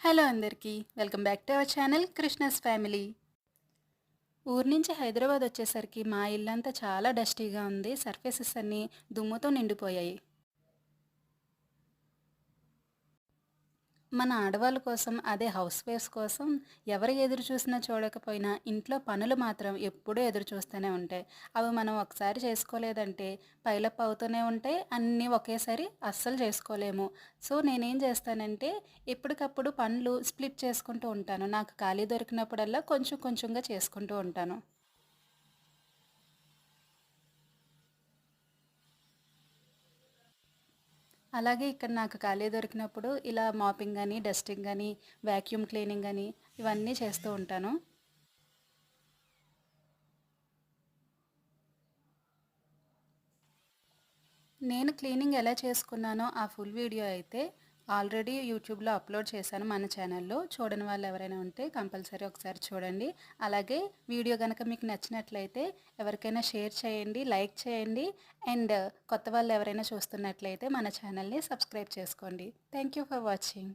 Hello అందరికీ welcome back to our channel Krishna's family. ఊరు నుంచి హైదరాబాద్ వచ్చేసరికి మా ఇల్లంతా చాలా డస్టీగా ఉంది సర్ఫేసెస్ అన్నీ దుమ్ముతో నిండిపోయాయి. మన ఆడవాళ్ళ కోసం అదే హౌస్ వైఫ్స్ కోసం ఎవరు ఎదురు చూసినా చూడకపోయినా ఇంట్లో పనులు మాత్రం ఎప్పుడూ ఎదురు చూస్తూనే ఉంటాయి. అవి మనం ఒకసారి చేసుకోలేదంటే పైలప్ అవుతూనే ఉంటాయి అన్నీ ఒకేసారి అస్సలు చేసుకోలేము. సో నేనేం చేస్తానంటే ఎప్పటికప్పుడు పనులు స్ప్లిట్ చేసుకుంటూ ఉంటాను. నాకు ఖాళీ దొరికినప్పుడల్లా కొంచెం కొంచెంగా చేసుకుంటూ ఉంటాను. అలాగే ఇక్కడ నాకు ఖాళీ దొరికినప్పుడు ఇలా మాపింగ్ కానీ డస్టింగ్ కానీ వ్యాక్యూమ్ క్లీనింగ్ అని ఇవన్నీ చేస్తూ ఉంటాను. నేను క్లీనింగ్ ఎలా చేసుకున్నానో ఆ ఫుల్ వీడియో అయితే ఆల్రెడీ యూట్యూబ్లో అప్లోడ్ చేశాను మన ఛానల్లో. చూడని వాళ్ళు ఎవరైనా ఉంటే కంపల్సరీ ఒకసారి చూడండి. అలాగే వీడియో కనుక మీకు నచ్చినట్లయితే ఎవరికైనా షేర్ చేయండి లైక్ చేయండి. అండ్ కొత్త వాళ్ళు ఎవరైనా చూస్తున్నట్లయితే మన ఛానల్ని సబ్స్క్రైబ్ చేసుకోండి. Thank you for watching.